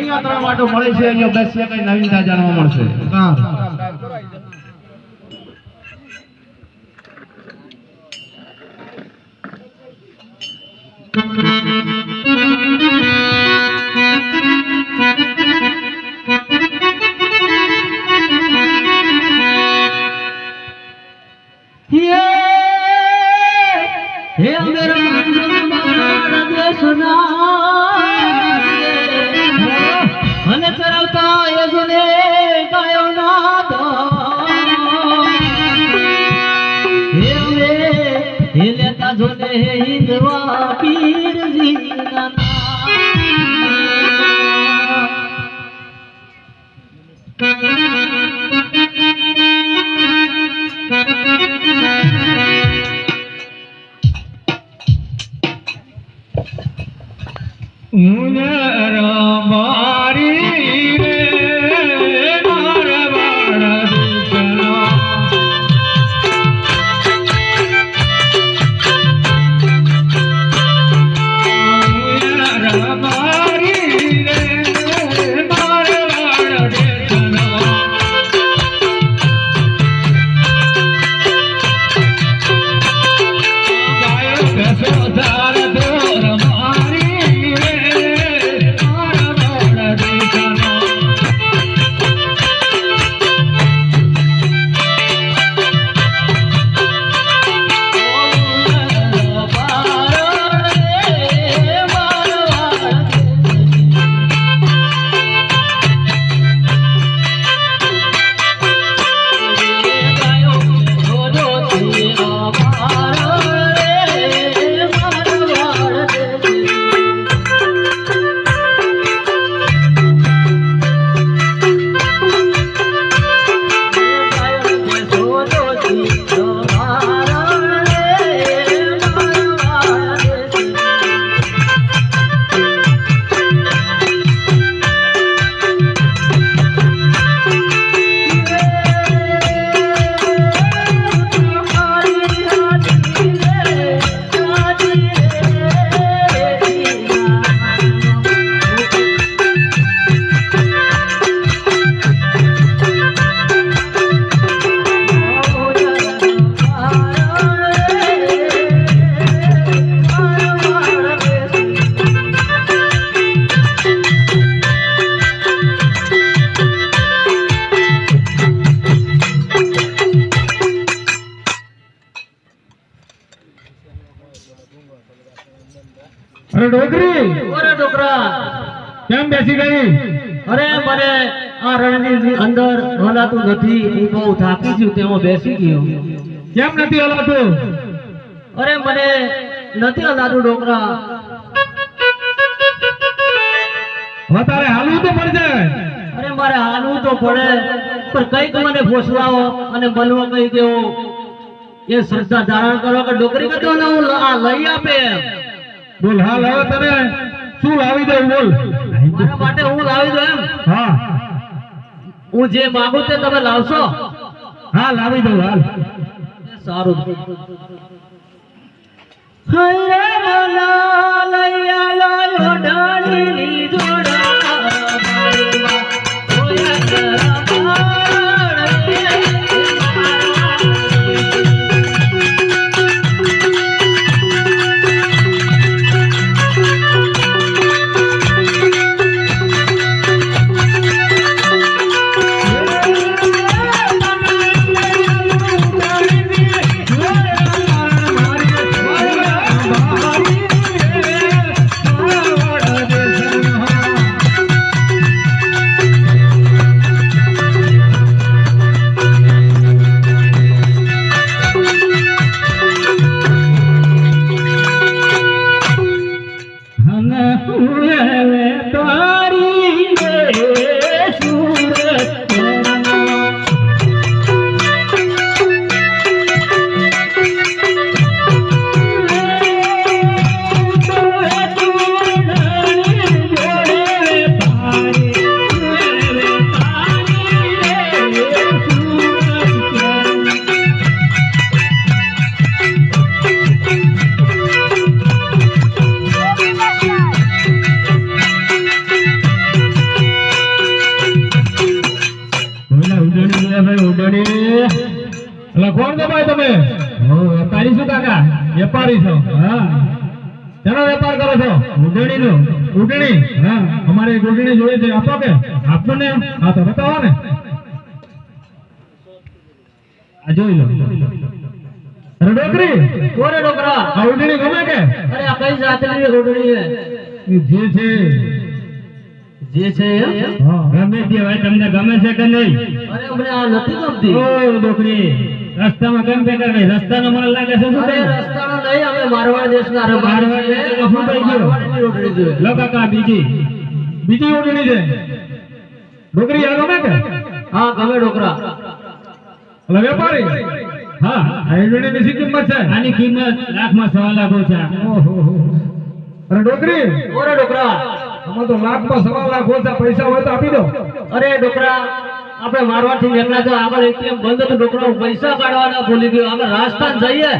અહીંયા ત્રણ માટો મળે છે અહીંયા બેસીએ કઈ નવીનતા જાણવા મળશે. જોને હિંદવા પીરજી ના અરે કેમ બેસી ગઈ? અરે મને આ રણની અંદર હલાતું નથી હું બહુ થાકી છું તેમાં બેસી ગયો. કેમ નથી હલાતું? અરે મને નથી હલાતું ડોકરા. હવે તારે હાલવું તો પડશે. અરે મારે હાલવું તો પડે પણ કંઈક મને ફોસલાવો અને બનવા કઈ દેવો એ શ્રદ્ધા ધારણ કરો કે ડોકરી કદો હું આ લઈ આપે. બોલ હાલ હવે તને. શું લાવી દઉં બોલ. મારા માટે હું લાવી દઉં એમ. હા. હું જે માંગુ તે તમે લાવશો. હા લાવી દઉં હાલ. સારું. હરે મના લૈયા લાયો ડાળી જોડા વેપારી છો? હા. શેનો વેપાર કરો છો? ઉડણી હા. અમારે એક ઉડણી જોઈએ છે. આપો કે. આપો ને હા તો બતાવો ને. આ જોઈ લો. અરે ડોકરી? કોરે ડોકરા? આ ઉડણી ગમે કે? અરે આ કઈ જાતની રોડણી છે? જે છે. જે છે હા. ગમે તે ભાઈ તમને ગમે છે કે નહીં? અરે અમને આ નથી ગમતી. ઓ ડોકરી. રસ્તામાં કેમ કે કરે રસ્તાનો માલ લાગે છે શું થાય? રસ્તાનો નહીં અમે મારવાડ દેશના અરે મારવાડ દેશનો શું થઈ ગયો? લો કાકા બીજી. બીજી ઉડણી છે. ડોકરી આ ગમે કે હા ગમે ડોકરા. એટલે વેપારી. હા હાઈડ્રોની ઉડણીની કિંમત છે. આની કિંમત લાખમાં સવા લાખ ઓહો અરે ડોકરી? ઓરે ડોકરા. અમે તો લાખમાં સવા લાખ ઓછા પૈસા હોય તો આપી દો. અરે ડોકરા આપણે મારવાડથી નીકળ્યા તો આગળ એટીએમ બંધ હતું ડોકરા પૈસા કાઢવાના ભૂલી ગયો. આપણે રાજસ્થાન જઈએ.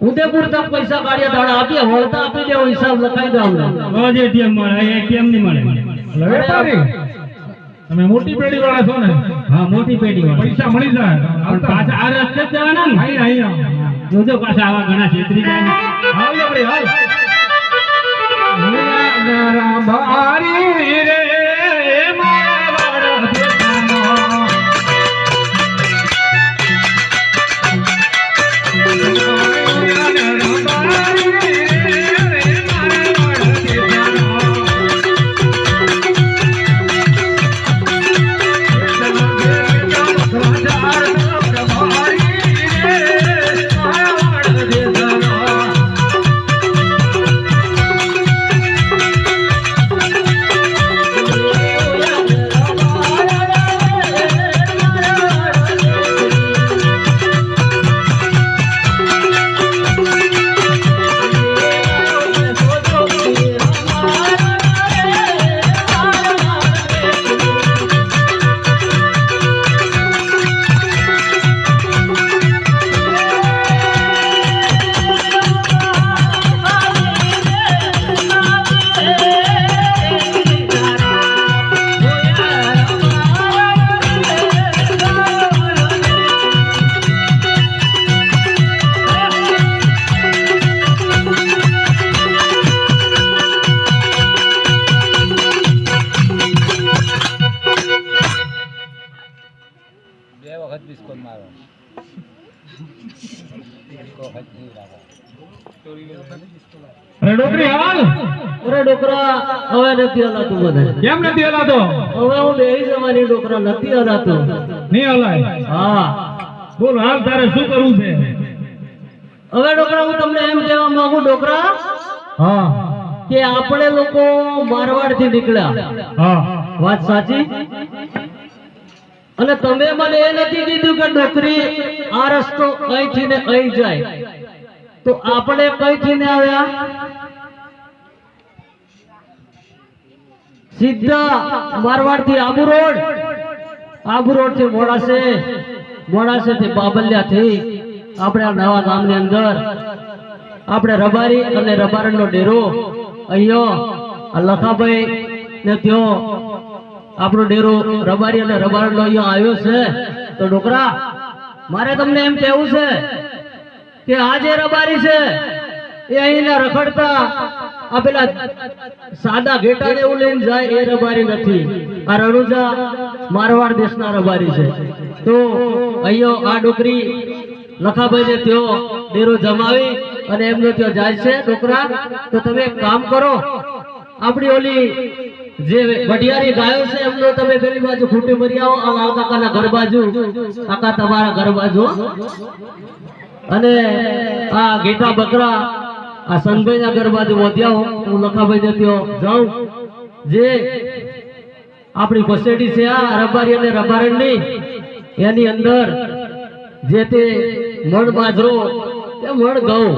ઉદયપુર તક પૈસા કાઢીએ દાડા આપીએ વળતા આપી દેવો હિસાબ લખાઈ દો અમને. રોજ એટીએમ મળે એટીએમ નહીં મળે. વેપારી તમે મોટી પેઢી વાળા છો ને. હા મોટી પેઢી વાળા પૈસા મળી જાય. પાછા આ રસ્તે જ જવાના ને. જોજો પાછા આવા ઘણા છેતરી જાય. આવજો આપણે હાલ. અરે ડોકરી હાલ. અરે ડોકરા હવે નથી હલાતું મને. કેમ નથી હલાતો? હવે હું બેહી જવાની ડોકરા નથી હલાતો. નહીં હલાય? હા. બોલ હાલ તારે શું કરવું છે? હવે ડોકરા હું તમને એમ કહેવા માંગુ ડોકરા હા. કે આપણે લોકો મારવાડથી નીકળ્યા. હા. વાત સાચી? અને તમે મને એ નથી કીધું કે ડોકરી આ રસ્તો અહીંથી ને અહીં જાય. તો આપણે કઈથી ને આવ્યા? સીધા મારવાડથી આબુ રોડ. આબુ રોડથી મોડાસે મોડાસે થી બાબલિયા થી આપણે આ નવા ગામની અંદર આપણે રબારી અને રબારણ નો ડેરો અહીંયા લખાભાઈ ને ત્યાં આપણો ડેરો રબારી અને રબારણનો અહીંયા આવ્યો છે. તો ડોકરા, મારે તમને એમ કહેવું છે કે આ જે રબારી છે, એ અહીંના રખડતા આ પેલા સાદા ઘેટા એવું લઈને જાય, એ રબારી નથી. આ રણુજા મારવાડ દેશના રબારી છે. તો અહીંયો આ ડોકરી લખાભાઈ ને તેઓ ડેરો જમાવી અને એમનો ત્યાં જાય છે ડોકરા. તો તમે કામ કરો, આપણી ઓલી જે વઢિયારી ગાયો છે, એમનો તમે પેલી બાજુ ખૂટી મરી આવો, આ લાલ કાકાના ઘર બાજુ. કાકા તમારા ઘર બાજુ. અને આ ગીતા બકરા, આ સનભાઈ ના ઘર બાજુ વધ્યા હું. લખાભાઈ ને ત્યાં જાઉં. જે આપણી પસેડી છે આ રબારી અને રબારણની. એની અંદર જે તે મણ બાજરો કે મણ ઘઉં,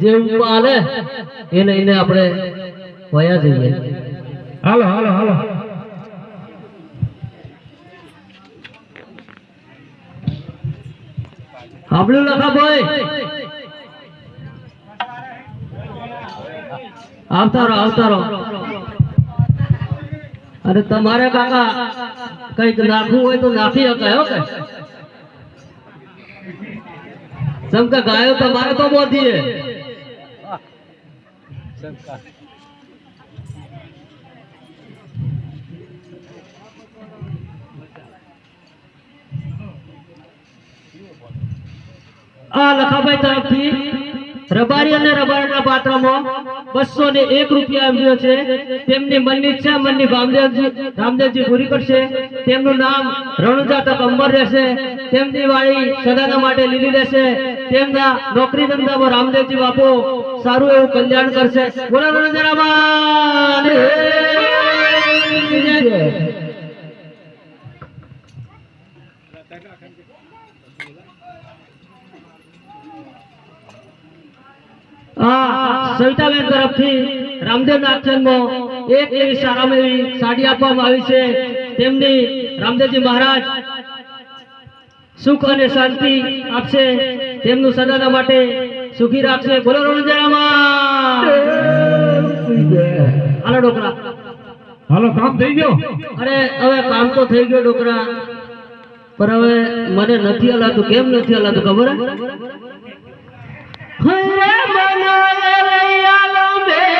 જે ઉપમા એને એને આપણે વયા જઈએ. હાલો હાલો હાલો. આપણું લખા ભાઈ? આવતા રહો આવતા રહો. અરે તમારે કાકા કંઈક નાખવું હોય તો નાખી શકાય હો કે? સમકા ગાયો તો મારે તો બોધીએ આ લખાભાઈ તરફથી રબારી અને રબારીના પાત્રમાં બસો ને એક રૂપિયા આવ્યો છે. તેમની મનની ઈચ્છા, મનની રામદેવજી રામદેવજી પૂરી કરશે. તેમનું નામ રણુજા તક અંબર રહેશે. તેમની વાળી સદાના માટે લીલી રહેશે. તેમના નોકરી ધંધામાં રામદેવજી બાપુ સારું એવું કલ્યાણ કરશે. બોલા રણુજા રામા આ સવિતાબેન તરફથી રામદેવ આશ્રમમાં એક એવી સારામાં એવી સાડી આપવામાં આવી છે. તેમની રામદેવજી મહારાજ સુખ અને શાંતિ આપશે. તેમનું સદાના માટે સુખી રાખશે. બોલો રણજરામાં. હાલો ડોકરા. હાલો કામ થઈ ગયો? અરે હવે કામ તો થઈ ગયો ડોકરા. પણ હવે મને નથી હલાતું. કેમ નથી હલાતું ખબર? হুয়া মনাল আলমে।